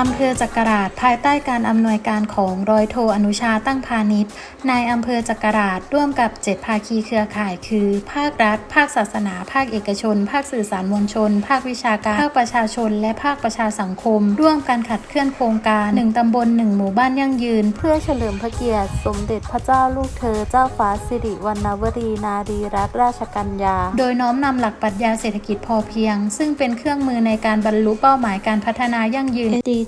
อำเภอจักราชภายใต้การอำนวยการของร้อยโทอนุชาตั้งพาณิชย์นายอำเภอจักราชร่วมกับเจ็ดภาคีเครือข่ายคือ ภาครัฐ ภาคศาสนา ภาคเอกชน ภาคสื่อสารมวลชน ภาควิชาการ ภาคประชาชน และภาคประชาสังคม ร่วมกันขัดเคลื่อนโครงการหนึ่งตำบลหนึ่งหมู่บ้านยั่งยืน เพื่อเฉลิมพระเกียรติ สมเด็จพระเจ้าลูกเธอ เจ้าฟ้าสิริวัณวรีนารีรัตนราชกัญญา โดยน้อมนำหลักปรัชญาเศรษฐกิจพอเพียง ซึ่งเป็นเครื่องมือในการบรรลุเป้าหมายการพัฒนายั่งยืน SDG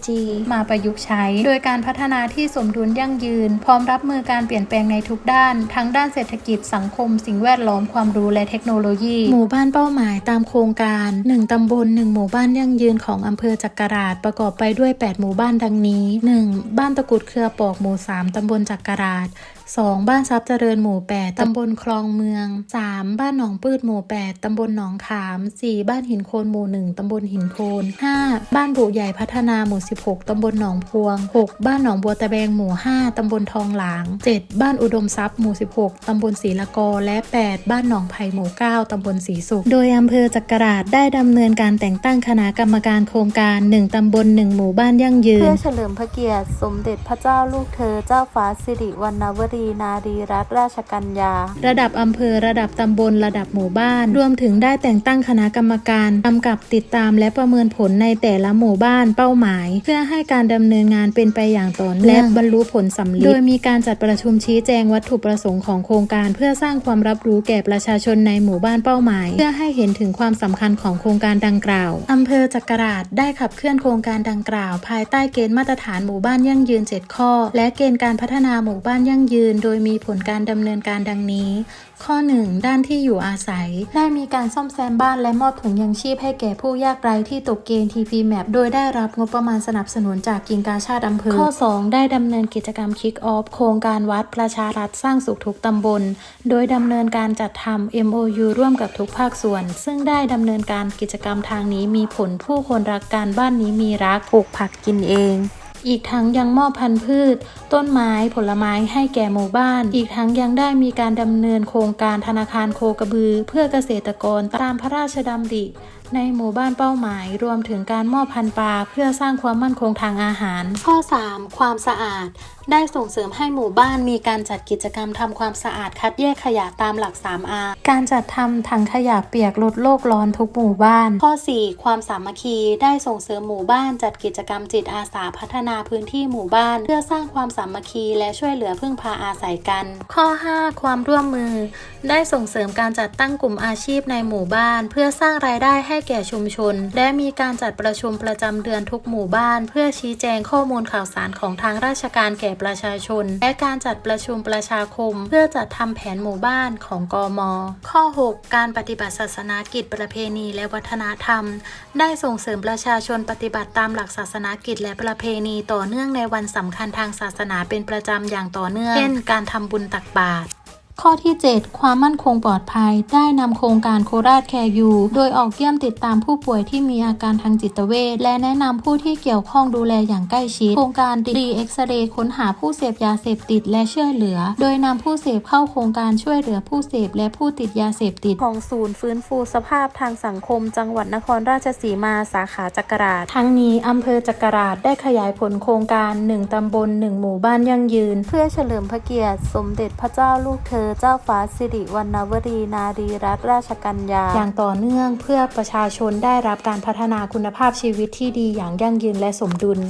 มาประยุกต์ใช้ โดยการพัฒนาที่สมดุลยั่งยืน พร้อมรับมือการเปลี่ยนแปลงในทุกด้าน ทั้งด้านเศรษฐกิจสังคม สิ่งแวดล้อมความรู้และเทคโนโลยี หมู่บ้านเป้าหมายตามโครงการ 1 ตำบล 1 หมู่บ้านยั่งยืนของอำเภอจักราชประกอบไปด้วย 8 หมู่บ้านดังนี้ 1. บ้านตะกุดเครือปอกหมู่ 3 ตำบลจักราช 2. บ้านทรัพย์เจริญหมู่ 8 ตำบลคลองเมือง 3. บ้านหนองปืดหมู่ 8 ตำบลหนองขาม 4. บ้านหินโคนหมู่ 1 ตำบลหินโคน 5. บ้านบุใหญ่พัฒนาหมู่ 16 ตำบลหนองพวง 6. บ้านหนองบัวตะแบงหมู่ 5 ตำบลทองหลาง 7. บ้านอุดมทรัพย์หมู่ 16 ตำบลศรีละกอ และ 8 บ้านหนองไผ่หมู่ 9 ตำบลศรีสุข โดยอำเภอจักราชได้ดำเนินการแต่งตั้งคณะกรรมการโครงการ 1 ตำบล 1 หมู่บ้านยั่งยืน เพื่อเฉลิมพระเกียรติ สมเด็จพระเจ้าลูกเธอเจ้าฟ้าสิริวัณวรีนารีรัตราชกัญญา ระดับอำเภอระดับตำบลระดับหมู่บ้าน รวมถึงได้แต่งตั้งคณะกรรมการกำกับติดตามและประเมินผลในแต่ละหมู่บ้านเป้าหมาย เพื่อให้การดำเนินงานเป็นไปอย่างต่อเนื่องและบรรลุผลสำลิดโดยมีการจัดประชุมชี้แจงวัตถุประสงค์ของโครงการ เพื่อสร้างความรับรู้แก่ประชาชนในหมู่บ้านเป้าหมาย เพื่อให้เห็นถึงความสำคัญของโครงการดังกล่าวอำเภอจักราชได้ขับเคลื่อนโครงการดังกล่าว ภายใต้เกณฑ์มาตรฐานหมู่บ้านยั่งยืน 7 ข้อ และเกณฑ์การพัฒนาหมู่บ้านยั่งยืนนโดยมีผลการดำเนินการดังนี้ ข้อ 1 ด้านที่อยู่อาศัย ได้มีการซ่อมแซมบ้านและมอบถุงยังชีพให้แก่ผู้ยากไร้ที่ตกเกณฑ์ TP Map โดยได้รับงบประมาณสนับสนุนจากกิงกาชาติอำเภอ ข้อ 2 ได้ดำเนินกิจกรรม Kick Off โครงการวัดประชารัฐสร้างสุขทุกตำบล โดยดำเนินการจัดทำ MOU ร่วมกับทุกภาคส่วน ซึ่งได้ดำเนินการกิจกรรมทางนี้มีผลผู้คนรักการบ้านนี้มีรักปลูกผักกินเอง อีกทั้งยังมอบพันธุ์พืช ต้นไม้ผลไม้ให้แก่หมู่บ้าน อีกทั้งยังได้มีการดำเนินโครงการธนาคารโคกระบือ เพื่อเกษตรกรตามพระราชดำริ ในหมู่บ้านเป้าหมาย รวมถึงการมอบพันธุ์ปลาเพื่อสร้างความมั่นคงทางอาหาร ข้อ 3 ความสะอาด ได้ส่งเสริมให้หมู่บ้านมีการจัดกิจกรรมทำความสะอาดคัดแยกขยะตามหลัก 3R การจัดทำถังขยะเปียกลดโลกร้อนทุกหมู่บ้าน ข้อ 4 ความสามัคคีได้ส่งเสริมหมู่บ้านจัดกิจกรรมจิตอาสาพัฒนาพื้นที่หมู่บ้าน เพื่อสร้างความสามัคคีและช่วยเหลือพึ่งพาอาศัยกัน ข้อ 5 ความร่วมมือ ได้ส่งเสริมการจัดตั้งกลุ่มอาชีพในหมู่บ้าน เพื่อสร้างรายได้ให้แก่ชุมชน และมีการจัดประชุมประจำเดือนทุกหมู่บ้าน เพื่อชี้แจงข้อมูลข่าวสารของทางราชการแก่ประชาชน และการจัดประชุมประชาคม เพื่อจัดทำแผนหมู่บ้านของกม ข้อ 6 การปฏิบัติศาสนากิจประเพณีและวัฒนธรรม ได้ส่งเสริมประชาชนปฏิบัติตามหลักศาสนากิจและประเพณีต่อเนื่องในวันสำคัญทางศาสนาเป็นประจำอย่างต่อเนื่อง เช่น การทำบุญตักบาตร ข้อที่ 7 ความมั่นคงปลอดภัย ได้นำโครงการโคราชแคร์ยูโดยออกเยี่ยมติดตามผู้ป่วยที่มีอาการทางจิตเวชและแนะนำผู้ที่เกี่ยวข้องดูแลอย่างใกล้ชิด โครงการดีเอ็กซเรย์ค้นหาผู้เสพยาเสพติดและช่วยเหลือ โดยนำผู้เสพเข้าโครงการช่วยเหลือผู้เสพและผู้ติดยาเสพติดของศูนย์ฟื้นฟูสภาพทางสังคม จังหวัดนครราชสีมาสาขาจักราชทั้งนี้อำเภอจักราชได้ขยายผลโครงการ 1ตำบล 1 หมู่บ้านยั่งยืน เพื่อเฉลิมพระเกียรติ สมเด็จพระเจ้าลูกเธอเจ้าฟ้าสิริวัณวรีนารีรัตนราชกัญญา อย่างต่อเนื่องเพื่อประชาชนได้รับการพัฒนาคุณภาพชีวิตที่ดีอย่างยั่งยืนและสมดุล